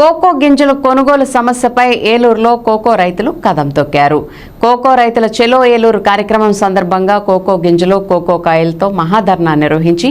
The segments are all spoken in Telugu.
కోకో గింజల కొనుగోలు సమస్యపై ఏలూరులో కోకో రైతులు కదం తొక్కారు. కోకో రైతుల చెలో ఏలూరు కార్యక్రమం సందర్భంగా కోకో గింజలు కోకో కాయలతో మహాధర్నా నిర్వహించి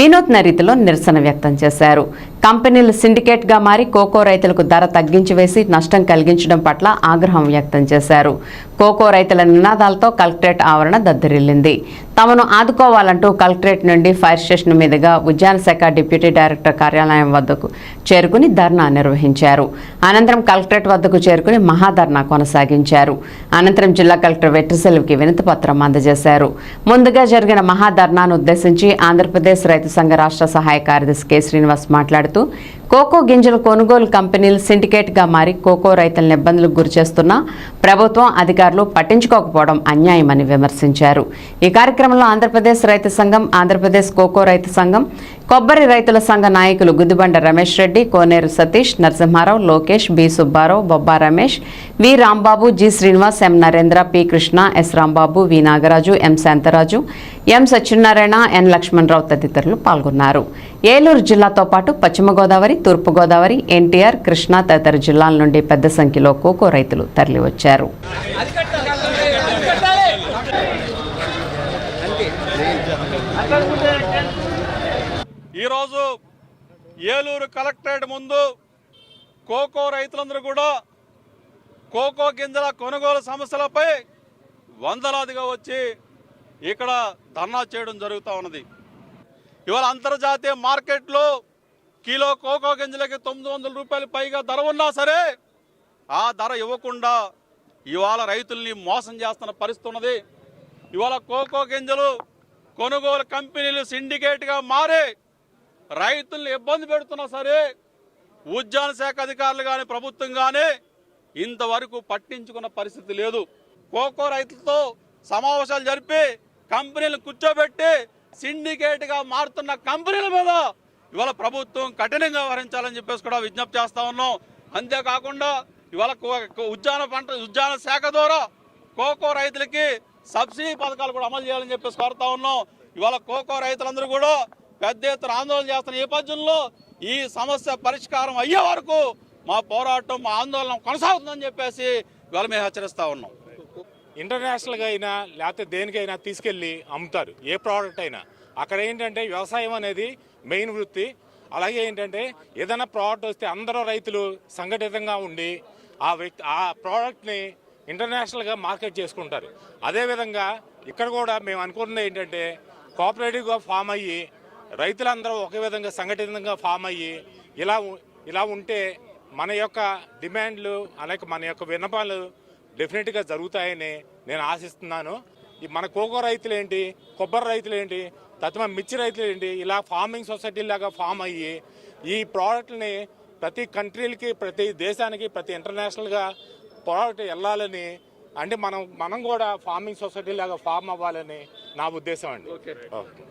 వినూత్న రీతిలో నిరసన వ్యక్తం చేశారు. కంపెనీలు సిండికేట్గా మారి కోకో రైతులకు ధర తగ్గించి వేసి నష్టం కలిగించడం పట్ల ఆగ్రహం వ్యక్తం చేశారు. కోకో రైతుల నినాదాలతో కలెక్టరేట్ ఆవరణ దద్దరిల్లింది. తమను ఆదుకోవాలంటూ కలెక్టరేట్ నుండి ఫైర్ స్టేషన్ మీదుగా ఉద్యాన శాఖ డిప్యూటీ డైరెక్టర్ కార్యాలయం వద్దకు చేరుకుని ధర్నా నిర్వహించారు. అనంతరం కలెక్టరేట్ వద్దకు చేరుకుని మహాధర్నా కొనసాగించారు. అనంతరం జిల్లా కలెక్టర్ వెట్రిసెల్వికి వినతిపత్రం అందజేశారు. ముందుగా జరిగిన మహాధర్నాను ఉద్దేశించి ఆంధ్రప్రదేశ్ రైతు సంఘ రాష్ట్ర సహాయ కార్యదర్శి కె. శ్రీనివాస్ మాట్లాడుతూ కోకో గింజల కొనుగోలు కంపెనీలు సిండికేట్గా మారి కోకో రైతులను ఇబ్బందులకు గురిచేస్తున్న ప్రభుత్వం అధికారులు పట్టించుకోకపోవడం అన్యాయమని విమర్శించారు. ఈ కార్యక్రమంలో ఆంధ్రప్రదేశ్ రైతు సంఘం ఆంధ్రప్రదేశ్ కోకో రైతు సంఘం కొబ్బరి రైతుల సంఘ నాయకులు Guddibanda Ramesh Reddy Koneru Satish Narasimharao Lokesh B. Subbarao Bobba Ramesh V. Rambabu G. Srinivas M. Narendra P. Krishna S. Rambabu V. Nagaraju M. Shantharaju M. Satyanarayana N. Lakshmanarao తదితరులు పాల్గొన్నారు. ఏలూరు జిల్లాతో పాటు పశ్చిమ గోదావరి తూర్పు గోదావరి ఎన్టీఆర్ కృష్ణా తదితర జిల్లాల నుండి పెద్ద సంఖ్యలో కోకో రైతులు తరలివచ్చారు. ఈరోజు ఏలూరు కలెక్టరేట్ ముందు కోకో రైతులందరూ కూడా కోకో గింజల కొనుగోలు సమస్యలపై వందలాదిగా వచ్చి ఇక్కడ ధర్నా చేయడం జరుగుతూ ఉన్నది. ఇవాళ అంతర్జాతీయ మార్కెట్లో కిలో కోకో గింజలకి తొమ్మిది వందల రూపాయలు పైగా ధర ఉన్నా సరే ఆ ధర ఇవ్వకుండా ఇవాళ రైతుల్ని మోసం చేస్తున్న పరిస్థితి ఉన్నది. ఇవాళ కోకో గింజలు కొనుగోలు కంపెనీలు సిండికేట్గా మారి రైతుల్ని ఇబ్బంది పెడుతున్నా సరే ఉద్యాన శాఖ అధికారులు కానీ ప్రభుత్వం కానీ ఇంతవరకు పట్టించుకున్న పరిస్థితి లేదు. కోకో రైతులతో సమావేశాలు జరిపి కంపెనీలు కూర్చోబెట్టి సిండికేట్గా మారుతున్న కంపెనీల మీద ఇవాళ ప్రభుత్వం కఠినంగా వ్యవహరించాలని చెప్పేసి కూడా విజ్ఞప్తి చేస్తా ఉన్నాం. అంతేకాకుండా ఇవాళ కో- ఉద్యాన పంట ఉద్యాన శాఖ ద్వారా కోకో రైతులకి సబ్సిడీ పథకాలు కూడా అమలు చేయాలని చెప్పేసి కోరుతా ఉన్నాం. ఇవాళ కోకో రైతులందరూ కూడా పెద్ద ఎత్తున ఆందోళన చేస్తున్న నేపథ్యంలో ఈ సమస్య పరిష్కారం అయ్యే వరకు మా పోరాటం మా ఆందోళన కొనసాగుతుందని చెప్పేసి ఇవాళ మేము హెచ్చరిస్తా ఉన్నాం. ఇంటర్నేషనల్గా అయినా లేకపోతే దేనికైనా తీసుకెళ్ళి అమ్ముతారు ఏ ప్రోడక్ట్ అయినా. అక్కడ ఏంటంటే వ్యవసాయం అనేది మెయిన్ వృత్తి. అలాగే ఏంటంటే ఏదైనా ప్రోడక్ట్ వస్తే అందరూ రైతులు సంఘటితంగా ఉండి ఆ వ్యక్తి ఆ ప్రోడక్ట్ని ఇంటర్నేషనల్గా మార్కెట్ చేసుకుంటారు. అదేవిధంగా ఇక్కడ కూడా మేము అనుకున్నది ఏంటంటే కోఆపరేటివ్గా ఫామ్ అయ్యి రైతులందరూ ఒకే విధంగా సంఘటితంగా ఫామ్ అయ్యి ఇలా ఇలా ఉంటే మన యొక్క డిమాండ్లు అలాగే మన యొక్క విన్నపాలు డెఫినెట్గా జరుగుతాయని నేను ఆశిస్తున్నాను. ఈ మన కోకో రైతులు ఏంటి కొబ్బరి రైతులు ఏంటి తత్మ మిర్చి రైతులు ఏంటి ఇలా ఫార్మింగ్ సొసైటీ లాగా ఫామ్ అయ్యి ఈ ప్రోడక్ట్ని ప్రతి కంట్రీలకి ప్రతి దేశానికి ప్రతి ఇంటర్నేషనల్గా ప్రోడక్ట్ వెళ్ళాలని అంటే మనం మనం కూడా ఫార్మింగ్ సొసైటీ లాగా ఫామ్ అవ్వాలని నా ఉద్దేశం అండి. ఓకే.